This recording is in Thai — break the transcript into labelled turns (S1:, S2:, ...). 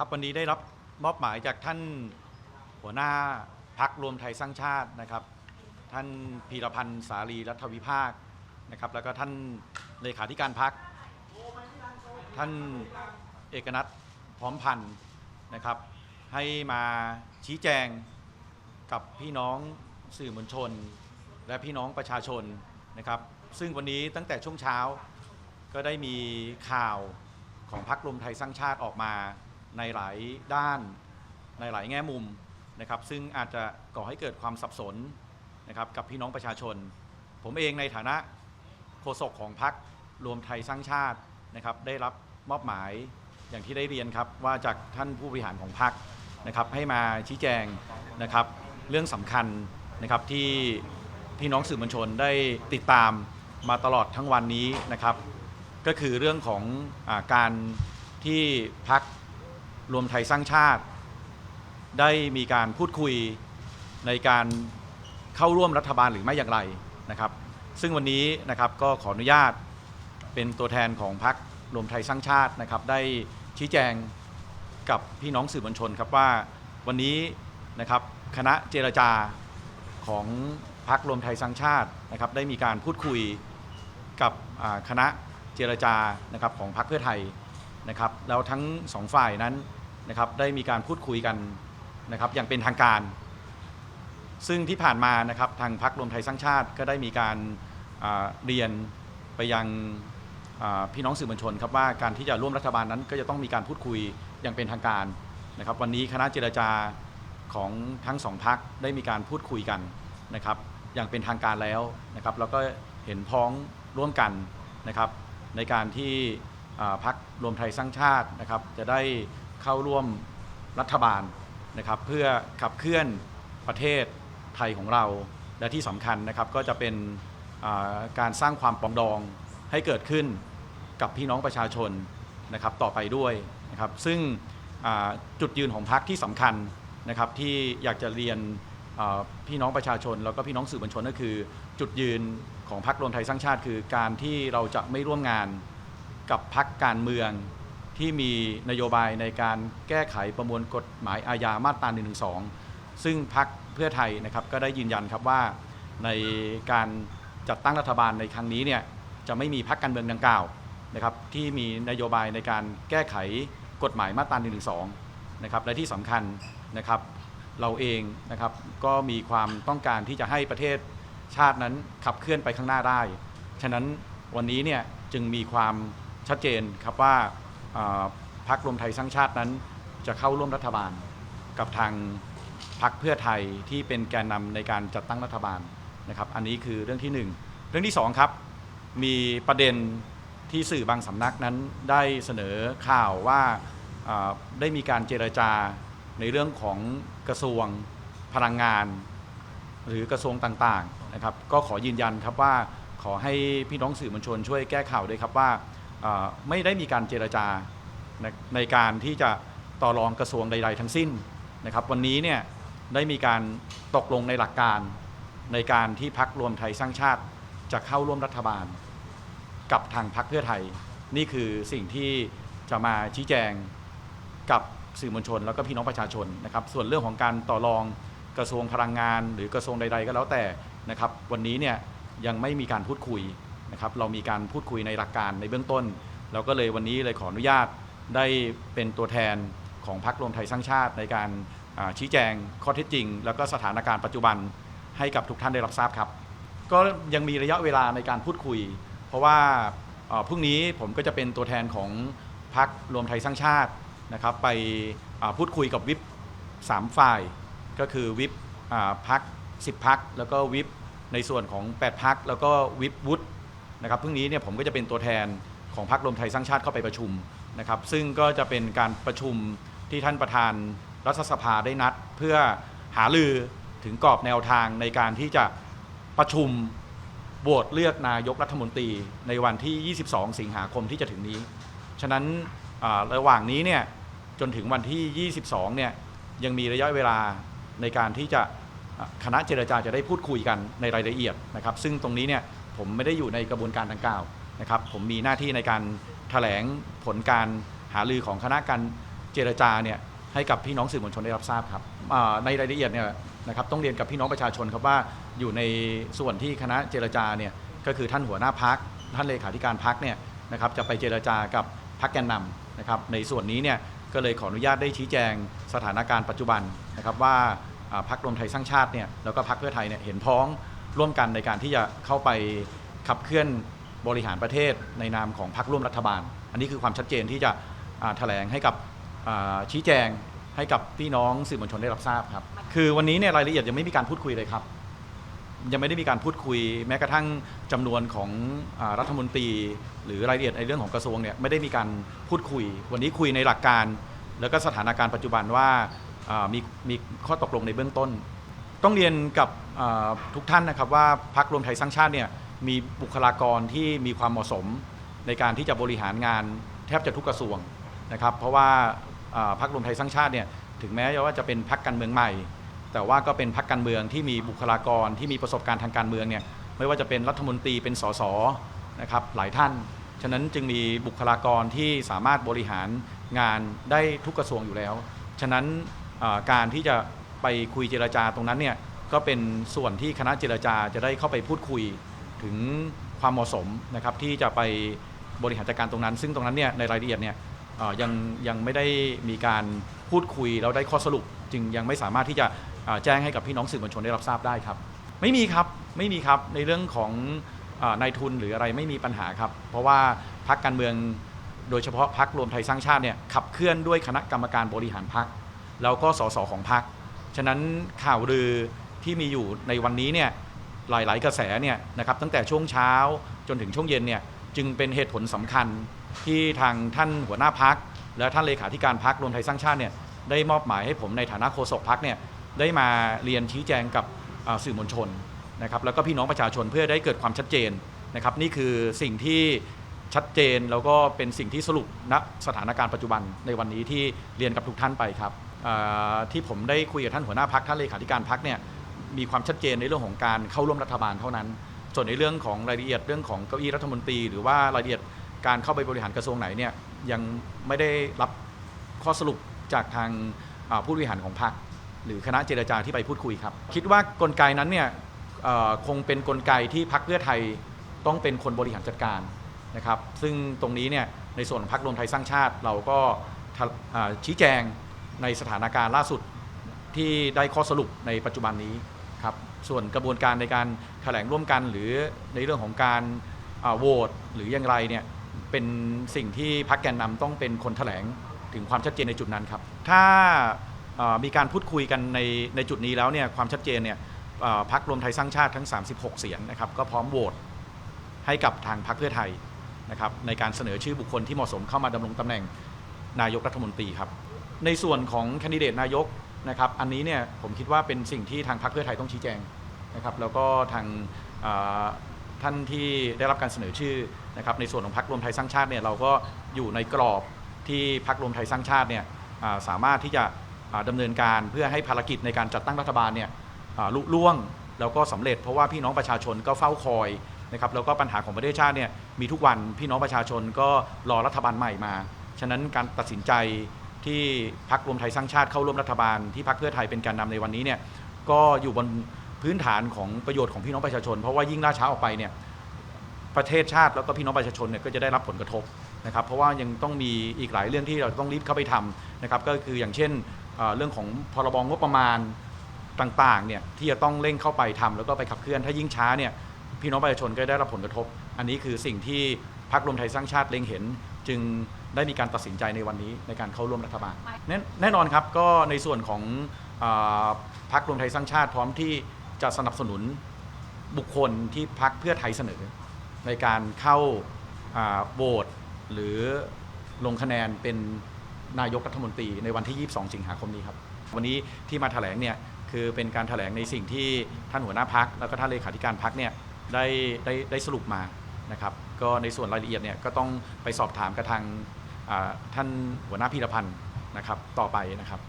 S1: ครับวันนี้ได้รับมอบหมายจากท่านหัวหน้าพักรวมไทยสร้างชาตินะครับ ท่านพีรพันธ์สารีรัฐวิภาคนะครับ แล้วก็ท่านเลขาธิการพัก ท่านเอกนัทพร้อมพันธ์นะครับ ให้มาชี้แจงกับพี่น้องสื่อมวลชน และพี่น้องประชาชนนะครับ ซึ่งวันนี้ตั้งแต่ช่วงเช้าก็ได้มีข่าวของพรรครวมไทยสร้างชาติออกมา ในหลายด้าน ในหลายแง่มุมนะครับซึ่งอาจจะก่อให้เกิดความสับสนนะครับกับพี่น้องประชาชน ผมเองในฐานะโฆษกของพรรครวมไทยสร้างชาตินะครับได้รับมอบหมายอย่างที่ได้เรียนครับว่าจากท่านผู้บริหารของพรรคนะครับให้มาชี้แจงนะครับเรื่องสำคัญนะครับที่พี่น้องสื่อมวลชนได้ติดตามมาตลอดทั้งวันนี้นะครับ ก็คือเรื่องของอการที่พัก รวมไทยสร้างชาติ ได้มีการพูดคุยในการเข้าร่วมรัฐบาลหรือไม่อย่างไรนะครับ ซึ่งวันนี้นะครับก็ขออนุญาตเป็นตัวแทนของพักรวมไทยสร้างชาตินะครับ ได้ชี้แจงกับพี่น้องสื่อมวลชนครับว่าวันนี้นะครับคณะเจรจาของพักรวมไทยสร้างชาตินะครับ ได้มีการพูดคุยกับคณะเจรจานะครับของพรรคเพื่อไทยนะครับแล้วทั้งสองฝ่ายนั้น นะครับได้มีการพูดคุยกันนะครับอย่างเป็นทางการ ซึ่งที่ผ่านมานะครับทางพรรครวมไทยสร้างชาติก็ได้มีการเรียนไปยังพี่น้องสื่อมวลชนครับว่าการที่จะร่วมรัฐบาลนั้น ก็จะต้องมีการพูดคุยอย่างเป็นทางการนะครับ วันนี้คณะเจรจาของทั้งสองพรรคได้มีการพูดคุยกันนะครับ อย่างเป็นทางการแล้วนะครับ แล้วก็เห็นพ้องร่วมกันนะครับ ในการที่พักรวมไทยสร้างชาตินะครับ จะได้ เข้าร่วมรัฐบาลนะครับเพื่อขับเคลื่อนประเทศไทยของเรา และที่สำคัญนะครับก็จะเป็นาการสร้างความปองดองให้เกิดขึ้นกับพี่น้องประชาชนนะครับต่อไปด้วยนะครับซึ่งจุดยืนของพรรคที่สำคัญนะครับที่อยากจะเรียนพี่น้องประชาชน แล้วก็พี่น้องสื่อมวลชนก็คือ จุดยืนของพรรครวมไทยสร้างชาติ คือการที่เราจะไม่ร่วมงานกับพรรคการเมือง ที่มีนโยบายในการแก้ไขประมวลกฎหมายอาญามาตรา1นึซึ่งพรรคเพื่อไทยนะครับก็ได้ยืนยันครับว่าในการจัดตั้งรัฐบาลในครั้งนี้เนี่ยจะไม่มีพรรคการเมืองดังกล่าวนะครับที่มีนโยบายในการแก้ไขกฎหมายมาตรา1นึนะครับและที่สำคัญนะครับเราเองนะครับก็มีความต้องการที่จะให้ประเทศชาตินั้นขับเคลื่อนไปข้างหน้าได้ ฉะนั้นวันนี้เนี่ยจึงมีความชัดเจนครับว่า พรรครวมไทยสร้างชาตินั้น จะเข้าร่วมรัฐบาลกับทางพรรคเพื่อไทยที่เป็นแกนนำในการจัดตั้งรัฐบาลนะครับ อันนี้คือเรื่องที่หนึ่งเรื่องที่สองครับมีประเด็นที่สื่อบางสำนักนั้นได้เสนอข่าวว่าได้มีการเจรจาในเรื่องของกระทรวงพลังงาน หรือกระทรวงต่างๆนะครับ ก็ขอยืนยันครับว่าขอให้พี่น้องสื่อมวลชนช่วยแก้ข่าวด้วยครับว่า ไม่ได้มีการเจรจาในการที่จะต่อรองกระทรวงใด ๆ ทั้งสิ้นนะครับ วันนี้เนี่ยได้มีการตกลงในหลักการในการที่พักรวมไทยสร้างชาติจะเข้าร่วมรัฐบาล กับทางพรรคเพื่อไทย นี่คือสิ่งที่จะมาชี้แจงกับสื่อมวลชน แล้วก็พี่น้องประชาชนนะครับ ส่วนเรื่องของการต่อรองกระทรวงพลังงาน หรือกระทรวงใด ๆ ก็แล้วแต่นะครับ วันนี้เนี่ยยังไม่มีการพูดคุย นะครับเรามีการพูดคุยในหลักการในเบื้องต้น เราก็เลยวันนี้เลยขออนุญาตได้เป็นตัวแทนของพรรครวมไทยสร้างชาติ ในการชี้แจงข้อเท็จจริง แล้วก็สถานการณ์ปัจจุบันให้กับทุกท่านได้รับทราบครับ ก็ยังมีระยะเวลาในการพูดคุย เพราะว่าพรุ่งนี้ผมก็จะเป็นตัวแทนของพรรครวมไทยสร้างชาตินะครับไปพูดคุยกับวิปสามฝ่าย ก็คือวิปพักสิบพักแล้วก็วิปในส่วนของ 8พักแล้วก็วิปวุฒิ นะครับพรุ่งนี้เนี่ยผมก็จะเป็นตัวแทนของพรรครวมไทยสร้างชาติเข้าไปประชุมนะครับซึ่งก็จะเป็นการประชุมที่ท่านประธานรัฐสภาได้นัด เพื่อหาลือถึงกรอบแนวทางในการที่จะประชุมโหวตเลือกนายกรัฐมนตรีในวันที่ 22 สิงหาคมที่จะถึงนี้ ฉะนั้นระหว่างนี้เนี่ยจนถึงวันที่ 22 เนี่ยยังมีระยะเวลาในการที่จะคณะเจรจาจะได้พูดคุยกันในรายละเอียดนะครับ ซึ่งตรงนี้เนี่ย ผมไม่ได้อยู่ในกระบวนการดังกล่าวนะครับ ผมมีหน้าที่ในการแถลงผลการหารือของคณะการเจรจาเนี่ยให้กับพี่น้องสื่อมวลชนได้รับทราบครับในรายละเอียดเนี่ยนะครับต้องเรียนกับพี่น้องประชาชนครับว่าอยู่ในส่วนที่คณะเจรจาเนี่ยก็คือท่านหัวหน้าพักท่านเลขาธิการพักเนี่ยนะครับจะไปเจรจากับพักแกนนำนะครับในส่วนนี้เนี่ยก็เลยขออนุญาตได้ชี้แจงสถานการณ์ปัจจุบันนะครับว่าอ่าพักรวมไทยสร้างชาติเนี่ยแล้วก็พักเพื่อไทยเนี่ยเห็นพ้อง ร่วมกันในการที่จะเข้าไปขับเคลื่อนบริหารประเทศในนามของพักร่วมรัฐบาล อันนี้คือความชัดเจนที่จะอ่าแถลงให้กับอ่าชี้แจงให้กับพี่น้องสื่อมวลชนได้รับทราบครับ คือวันนี้เนี่ยรายละเอียดยังไม่มีการพูดคุยเลยครับ ยังไม่ได้มีการพูดคุย แม้กระทั่งจำนวนของอารัฐมนตรี หรือรายละเอียดในเรื่องของกระทรวงเนี่ยไม่ได้มีการพูดคุย วันนี้คุยในหลักการ แล้วก็สถานการณ์ปัจจุบันว่าอ่ามีมีข้อตกลงในเบื้องต้น ต้องเรียนกับอ่า ทุกท่านนะครับว่าพักรวมไทยสร้างชาติเนี่ยมีบุคลากรที่มีความเหมาะสมในการที่จะบริหารงานแทบจะทุกกระทรวงนะครับ เพราะว่าพักรวมไทยสร้างชาติเนี่ยถึงแม้ว่าจะเป็นพักการเมืองใหม่ แต่ว่าก็เป็นพักการเมืองที่มีบุคลากรที่มีประสบการณ์ทางการเมืองเนี่ยไม่ว่าจะเป็นรัฐมนตรีเป็นสสนะครับหลายท่าน ฉะนั้นจึงมีบุคลากรที่สามารถบริหารงานได้ทุกกระทรวงอยู่แล้ว ฉะนั้นการที่จะไปคุยเจรจาตรงนั้นเนี่ย ก็เป็นส่วนที่คณะเจรจาจะได้เข้าไปพูดคุยถึงความเหมาะสมนะครับที่จะไปบริหารจัดการตรงนั้น ซึ่งตรงนั้นเนี่ยในรายละเอียดเนี่ยยังยังไม่ได้มีการพูดคุยแล้วได้ข้อสรุป จึงยังไม่สามารถที่จะแจ้งให้กับพี่น้องสื่อมวลชนได้รับทราบได้ครับ ไม่มีครับไม่มีครับในเรื่องของนายทุนหรืออะไรไม่มีปัญหาครับ เพราะว่าพักการเมืองโดยเฉพาะพักรวมไทยสร้างชาติเนี่ยขับเคลื่อนด้วยคณะกรรมการบริหารพักแล้วก็สสของพักฉะนั้นข่าวลือ ที่มีอยู่ในวันนี้เนี่ยหลาย ๆ กระแสเนี่ยนะครับตั้งแต่ช่วงเช้าจนถึงช่วงเย็นเนี่ยจึงเป็นเหตุผลสำคัญที่ทางท่านหัวหน้าพัก และท่านเลขาธิการพักรวมไทยสร้างชาติเนี่ยได้มอบหมายให้ผมในฐานะโฆษกพักเนี่ยได้มาเรียนชี้แจงกับสื่อมวลชนนะครับแล้วก็พี่น้องประชาชนเพื่อได้เกิดความชัดเจนนะครับนี่คือสิ่งที่ชัดเจนแล้วก็เป็นสิ่งที่สรุปณสถานการณ์ปัจจุบันในวันนี้ที่เรียนกับทุกท่านไปครับที่ผมได้คุยกับท่านหัวหน้าพักท่านเลขาธิการพักเนี่ย มีความชัดเจนในเรื่องของการเข้าร่วมรัฐบาลเท่านั้น ส่วนในเรื่องของรายละเอียดเรื่องของเก้าอี้รัฐมนตรี หรือว่ารายละเอียดการเข้าไปบริหารกระทรวงไหนเนี่ยยังไม่ได้รับข้อสรุปจากทางผู้บริหารของพรรคหรือคณะเจรจาที่ไปพูดคุยครับ คิดว่ากลไกนั้นเนี่ยคงเป็นกลไกที่พรรคเพื่อไทยต้องเป็นคนบริหารจัดการนะครับ ซึ่งตรงนี้เนี่ยในส่วนของพรรครวมไทยสร้างชาติ เราก็ชี้แจงในสถานการณ์ล่าสุดที่ได้ข้อสรุปในปัจจุบันนี้ ส่วนกระบวนการในการแถลงร่วมกัน หรือในเรื่องของการโหวตหรืออย่างไรเนี่ยเป็นสิ่งที่พรรคแกนนำต้องเป็นคนแถลงถึงความชัดเจนในจุดนั้นครับ ถ้ามีการพูดคุยกันในในจุดนี้แล้วเนี่ยความชัดเจนเนี่ยพรรครวมไทยสร้างชาติทั้ง 36 เสียงนะครับก็พร้อมโหวตให้กับทางพรรคเพื่อไทยนะครับในการเสนอชื่อบุคคลที่เหมาะสมเข้ามาดำรงตำแหน่งนายกรัฐมนตรีครับ ในส่วนของแคนดิเดตนายก นะครับอันนี้เนี่ยผมคิดว่าเป็นสิ่งที่ทางพรรคเพื่อไทยต้องชี้แจงนะครับแล้วก็ทางท่านที่ได้รับการเสนอชื่อนะครับในส่วนของพรรครวมไทยสร้างชาติเนี่ยเราก็อยู่ในกรอบที่พรรครวมไทยสร้างชาติเนี่ยสามารถที่จะอ่าดำเนินการเพื่อให้ภารกิจในการจัดตั้งรัฐบาลเนี่ยลุล่วงแล้วก็สำเร็จเพราะว่าพี่น้องประชาชนก็เฝ้าคอยนะครับแล้วก็ปัญหาของประเทศชาติเนี่ยมีทุกวันพี่น้องประชาชนก็รอรัฐบาลใหม่มา ฉะนั้นการตัดสินใจ ที่พักรวมไทยสร้างชาติเข้าร่วมรัฐบาลที่พักเพื่อไทยเป็นแการนำในวันนี้เนี่ยก็อยู่บนพื้นฐานของประโยชน์ของพี่น้องประชาชน เพราะว่ายิ่งล่าช้าออกไปเนี่ยประเทศชาติแล้วก็พี่น้องประชาชนเนี่ยก็จะได้รับผลกระทบนะครับเพราะว่ายังต้องมีอีกหลายเรื่องที่เราต้องรีบเข้าไปทำนะครับก็คืออย่างเช่นเรื่องของพรบงบประมาณต่างๆเนี่ยที่จะต้องเร่งเข้าไปทำแล้วก็ไปขับเคลื่อนถ้ายิ่งช้าเนี่ยพี่น้องประชาชนก็ได้รับผลกระทบ อันนี้คือสิ่งที่พรรครวมไทยสร้างชาติเล็งเห็น จึง ได้มีการตัดสินใจในวันนี้ในการเข้าร่วมรัฐบาลแน่แน่นอนครับก็ในส่วนของอพรรครวมไทยสร้างชาติพร้อมที่จะสนับสนุนบุคคลที่พรรคเพื่อไทยเสนอ ในการเข้าโหวตหรือลงคะแนนเป็นนายกรัฐมนตรีในวันที่ 22 สิงหาคมนี้ครับ วันนี้ที่มาแถลงเนี่ยคือเป็นการแถลงในสิ่งที่ท่านหัวหน้าพักแล้วก็ท่านเลขาธิการพักเนี่ยได้ได้ได้สรุปมานะครับ ก็ในส่วนรายละเอียดเนี่ยก็ต้องไปสอบถามกับทาง ท่านหัวหน้าพีรพันธ์นะครับต่อไปนะครับ